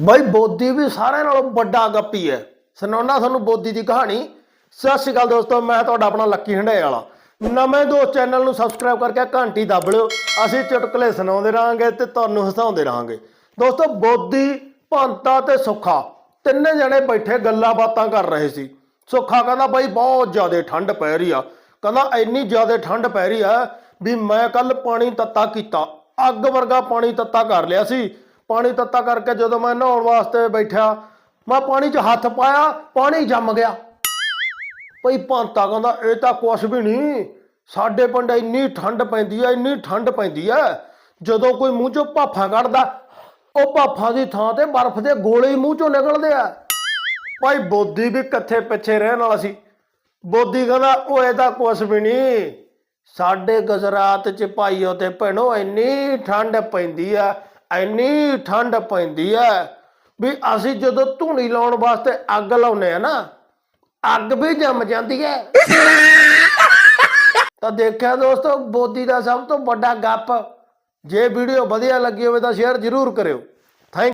ਬਾਈ ਬੋਦੀ ਵੀ ਸਾਰਿਆਂ ਨਾਲੋਂ ਵੱਡਾ ਗੱਪੀ ਹੈ। ਸੁਣਾਉਣਾ ਤੁਹਾਨੂੰ ਬੋਦੀ ਦੀ ਕਹਾਣੀ। ਸਤਿ ਸ਼੍ਰੀ ਅਕਾਲ ਦੋਸਤੋ, ਮੈਂ ਤੁਹਾਡਾ ਆਪਣਾ ਲੱਕੀ ਹੰਡੇ ਵਾਲਾ। ਨਵੇਂ ਦੋਸਤ ਚੈਨਲ ਨੂੰ ਸਬਸਕ੍ਰਾਈਬ ਕਰਕੇ ਘੰਟੀ ਦੱਬ ਲਿਓ। ਅਸੀਂ ਚੁਟਕਲੇ ਸੁਣਾਉਂਦੇ ਰਹਾਂਗੇ ਤੇ ਤੁਹਾਨੂੰ ਹਸਾਉਂਦੇ ਰਹਾਂਗੇ। ਦੋਸਤੋ, ਬੋਦੀ, ਭੰਤਾ ਤੇ ਸੁੱਖਾ, ਤਿੰਨੇ ਜਣੇ ਬੈਠੇ ਗੱਲਾਂ ਬਾਤਾਂ ਕਰ ਰਹੇ ਸੀ। ਸੁੱਖਾ ਕਹਿੰਦਾ, ਬਾਈ ਬਹੁਤ ਜ਼ਿਆਦਾ ਠੰਡ ਪੈ ਰਹੀ ਆ। ਕਹਿੰਦਾ, ਇੰਨੀ ਜ਼ਿਆਦਾ ਠੰਡ ਪੈ ਰਹੀ ਆ ਵੀ ਮੈਂ ਕੱਲ ਪਾਣੀ ਤੱਤਾ ਕੀਤਾ। ਅੱਗ ਵਰਗਾ ਪਾਣੀ ਤੱਤਾ ਕਰ ਲਿਆ ਸੀ। ਪਾਣੀ ਤੱਤਾ ਕਰਕੇ ਜਦੋਂ ਮੈਂ ਨਹਾਉਣ ਵਾਸਤੇ ਬੈਠਿਆ, ਮੈਂ ਪਾਣੀ 'ਚ ਹੱਥ ਪਾਇਆ, ਪਾਣੀ ਜੰਮ ਗਿਆ। ਭਈ ਭਾਂਤਾ ਕਹਿੰਦਾ, ਇਹ ਤਾਂ ਕੁਛ ਵੀ ਨਹੀਂ ਸਾਡੇ ਪਿੰਡ ਇੰਨੀ ਠੰਡ ਪੈਂਦੀ ਆ, ਇੰਨੀ ਠੰਡ ਪੈਂਦੀ ਆ। ਜਦੋਂ ਕੋਈ ਮੂੰਹ ਚੋਂ ਭਾਫਾ ਕੱਢਦਾ, ਉਹ ਭਾਫਾ ਦੀ ਥਾਂ ਤੇ ਬਰਫ਼ ਦੇ ਗੋਲੇ ਹੀ ਮੂੰਹ ਚੋਂ ਨਿਕਲਦੇ ਆ। ਭਾਈ ਬੋਦੀ ਵੀ ਕੱਥੇ ਪਿੱਛੇ ਰਹਿਣ ਵਾਲਾ ਸੀ। ਬੋਦੀ ਕਹਿੰਦਾ, ਉਹ ਇਹ ਤਾਂ ਕੁਛ ਵੀ ਨਹੀਂ ਸਾਡੇ ਗੁਜਰਾਤ ਚ ਭਾਈਓ ਤੇ ਭੈਣੋ, ਇੰਨੀ ਠੰਡ ਪੈਂਦੀ ਆ। ਇੰਨੀ ਠੰਡ ਪੈਂਦੀ ਹੈ ਵੀ ਅਸੀਂ ਜਦੋਂ ਧੂਣੀ ਲਾਉਣ ਵਾਸਤੇ ਅੱਗ ਲਾਉਨੇ ਆ ਨਾ, ਅੱਗ ਵੀ ਜੰਮ ਜਾਂਦੀ ਹੈ ਤਾਂ ਦੇਖਿਆ ਦੋਸਤੋ ਬੋਦੀ ਦਾ ਸਭ ਤੋਂ ਵੱਡਾ ਗੱਪ, ਜੇ ਵੀਡੀਓ ਵਧੀਆ ਲੱਗੀ ਹੋਵੇ ਤਾਂ ਸ਼ੇਅਰ ਜ਼ਰੂਰ ਕਰਿਓ।